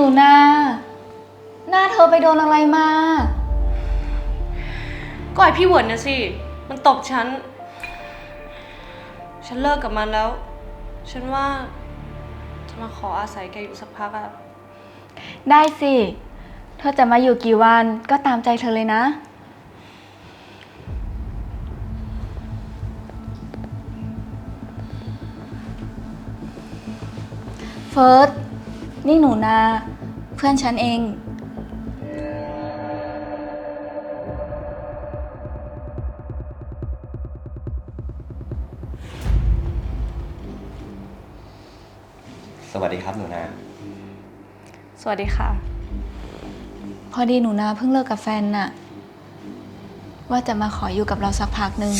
หนูนาหน้าเธอไปโดนอะไรมา ก็ไอพี่เหวิร์นนะสิ มันตบฉัน ฉันเลิกกับมันแล้ว ฉันว่า จะมาขออาศัยแกอยู่สักพักอะได้สิ เธอจะมาอยู่กี่วันก็ตามใจเธอเลยนะ เฟิร์ส นี่หนูนา เพื่อนฉันเอง สวัสดีครับหนูนาสวัสดีค่ะ พอดีหนูนาเพิ่งเลิกกับแฟนน่ะ ว่าจะมาขออยู่กับเราสักพักหนึ่ง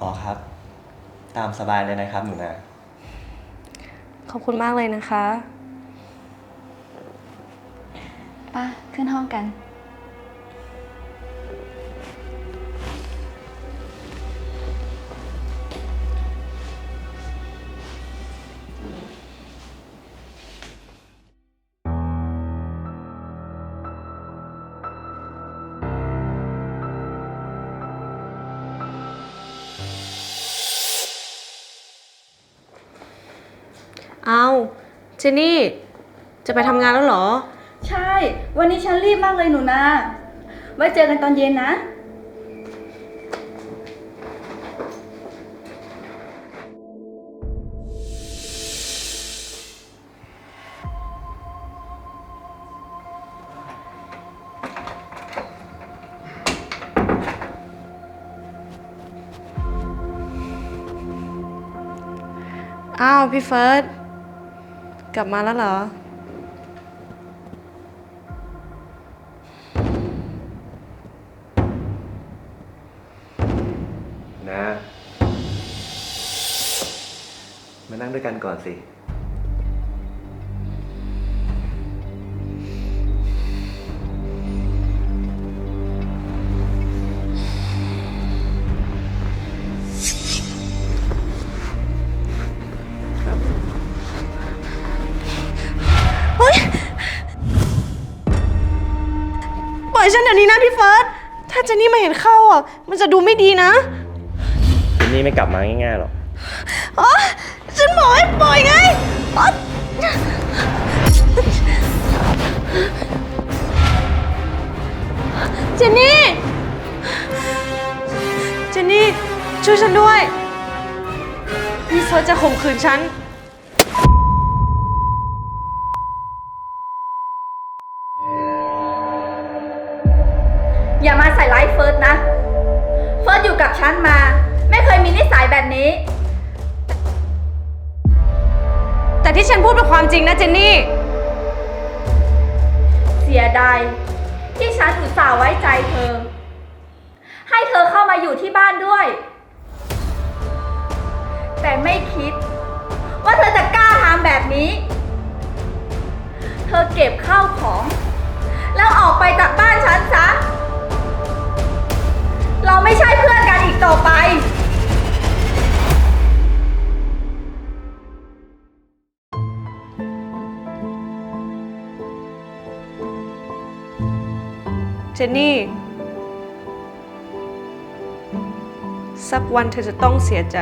อ๋อครับ ตามสบายเลยนะครับหนูนา ขอบคุณมากเลยนะคะ ป้าขึ้นห้องกัน เอาเจนนี่ จะไปทำงานแล้วเหรอ ใช่ วันนี้ฉันรีบมากเลยหนูนาไว้เจอกันตอนเย็นนะ อ้าว พี่เฟิร์ส กลับมาแล้วเหรอ นะ มานั่งด้วยกันก่อนสิ เจนนี่มาเห็นเข้าอะ มันจะดูไม่ดีนะเจนนี่ไม่กลับมาง่ายๆหรอกอ๋อฉันบอกให้ปล่อยไงอ๋อเจนนี่ เจนนี่ ช่วยฉันด้วยพี่เฟิร์สจะข่มขืนฉัน อยู่กับฉันมา ไม่เคยมีนิสัยแบบนี้ แต่ที่ฉันพูดเป็นความจริงนะเจนนี่ เสียดายที่ฉันอุตส่าห์ไว้ใจเธอ ให้เธอเข้ามาอยู่ที่บ้านด้วย แต่ไม่คิด ว่าเธอจะกล้าทำแบบนี้ เธอเก็บข้าวของ แล้วออกไปจากบ้านฉันซะ เราไม่ใช่เพื่อน ต่อไป เจนนี่ สักวันเธอจะต้องเสียใจ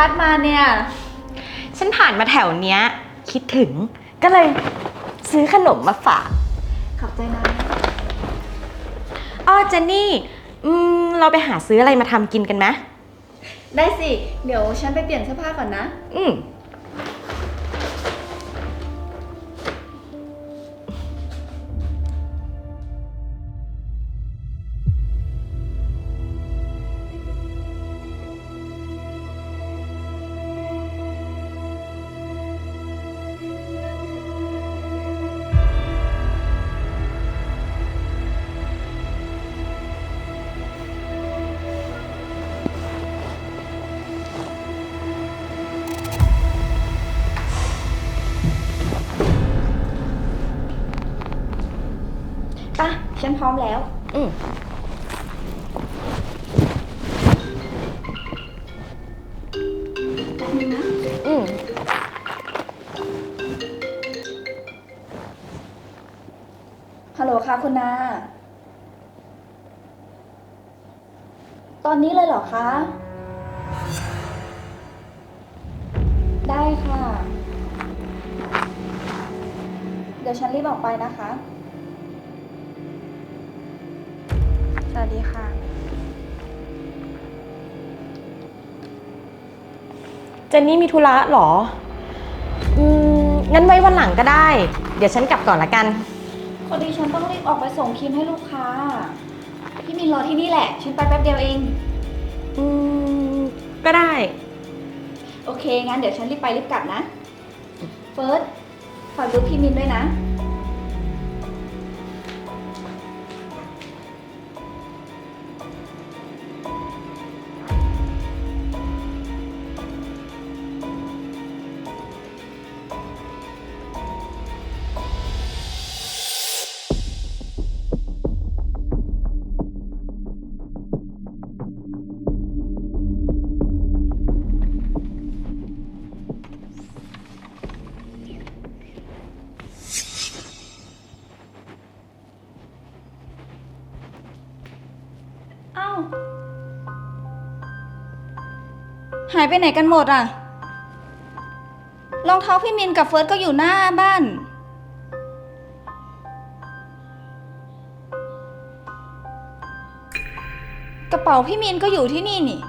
พัดมาเนี่ย ฉันผ่านมาแถวเนี้ย คิดถึงก็เลยซื้อขนมมาฝาก ขอบใจนะอ้อเจนนี่อืมเราไปหาซื้ออะไรมาทำกินกันไหมได้สิ เดี๋ยวฉันไปเปลี่ยนเสื้อผ้าก่อนนะ อืม ฉันพร้อมแล้ว อืมอืมฮัลโหลค่ะคุณนา ตอนนี้เลยเหรอคะ ได้ค่ะ เดี๋ยวฉันรีบออกไปนะคะ สวัสดีค่ะ เจนนี่มีธุระเหรอ อืม งั้นไว้วันหลังก็ได้ เดี๋ยวฉันกลับก่อนละกัน พอดีฉันต้องรีบออกไปส่งครีมให้ลูกค้า พี่มินรอที่นี่แหละ ฉันไปแป๊บเดียวเอง อืม ก็ได้ โอเค งั้นเดี๋ยวฉันรีบไปรีบกลับนะ เฟิร์สฝากดูพี่มินด้วยนะายไปไหนกันหมดอะรองเท้าพี่มินกับเฟิร์สก็อยู่หน้าบ้าน กระเป๋าพี่มินก็อยู่ที่นี่นี่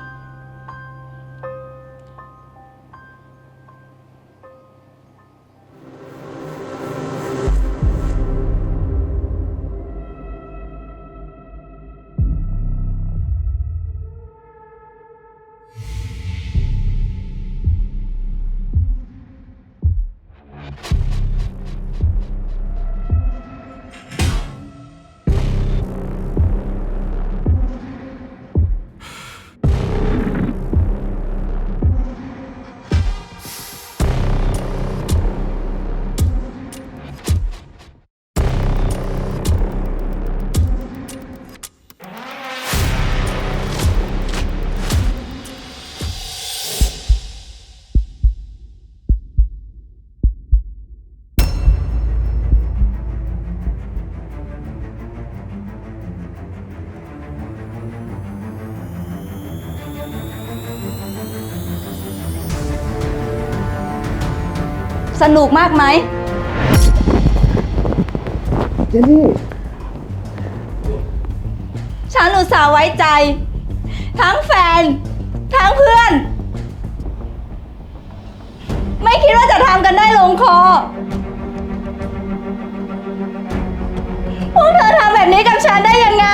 สนุกมากไหม เจนนี่ ฉันอุตส่าห์ไว้ใจ ทั้งแฟน ทั้งเพื่อน ไม่คิดว่าจะทำกันได้ลงคอ พวกเธอทำแบบนี้กับฉันได้ยังไง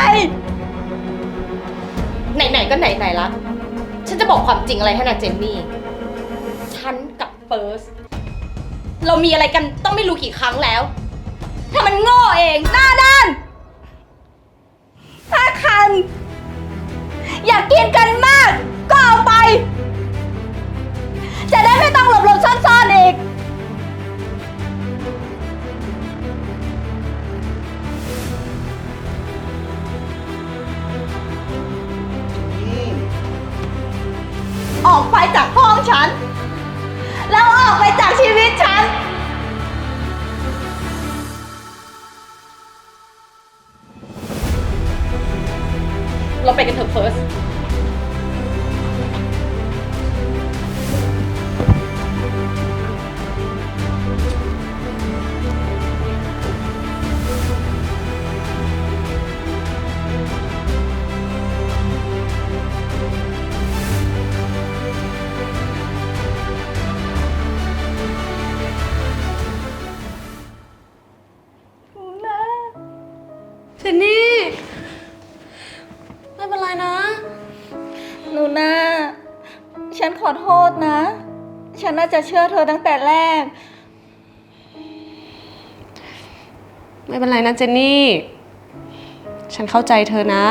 ไหนๆก็ไหนๆละ ฉันจะบอกความจริงอะไรให้นะเจนนี่ ฉันกับเฟิร์ส เรามีอะไรกันต้องไม่รู้กี่ครั้งแล้ว ถ้ามันโง่เองหน้าด้าน ถ้าคัน ฉันน่าจะเชื่อเธอตั้งแต่แรก ไม่เป็นไรนะเจนนี่ ฉันเข้าใจเธอนะ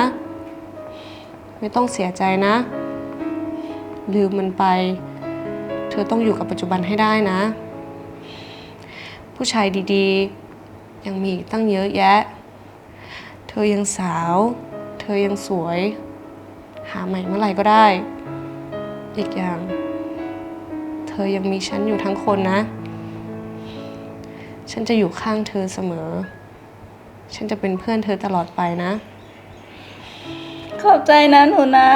ไม่ต้องเสียใจนะ ลืมมันไป เธอต้องอยู่กับปัจจุบันให้ได้นะ ผู้ชายดีๆ ยังมีอีกตั้งเยอะแยะ เธอยังสาว เธอยังสวย หาใหม่เมื่อไหร่ก็ได้ อีกอย่าง ธอยังมีฉันอยู่ทั้งคนนะ ฉันจะอยู่ข้างเธอเสมอ ฉันจะเป็นเพื่อนเธอตลอดไปนะ ขอบใจนะหนูนะ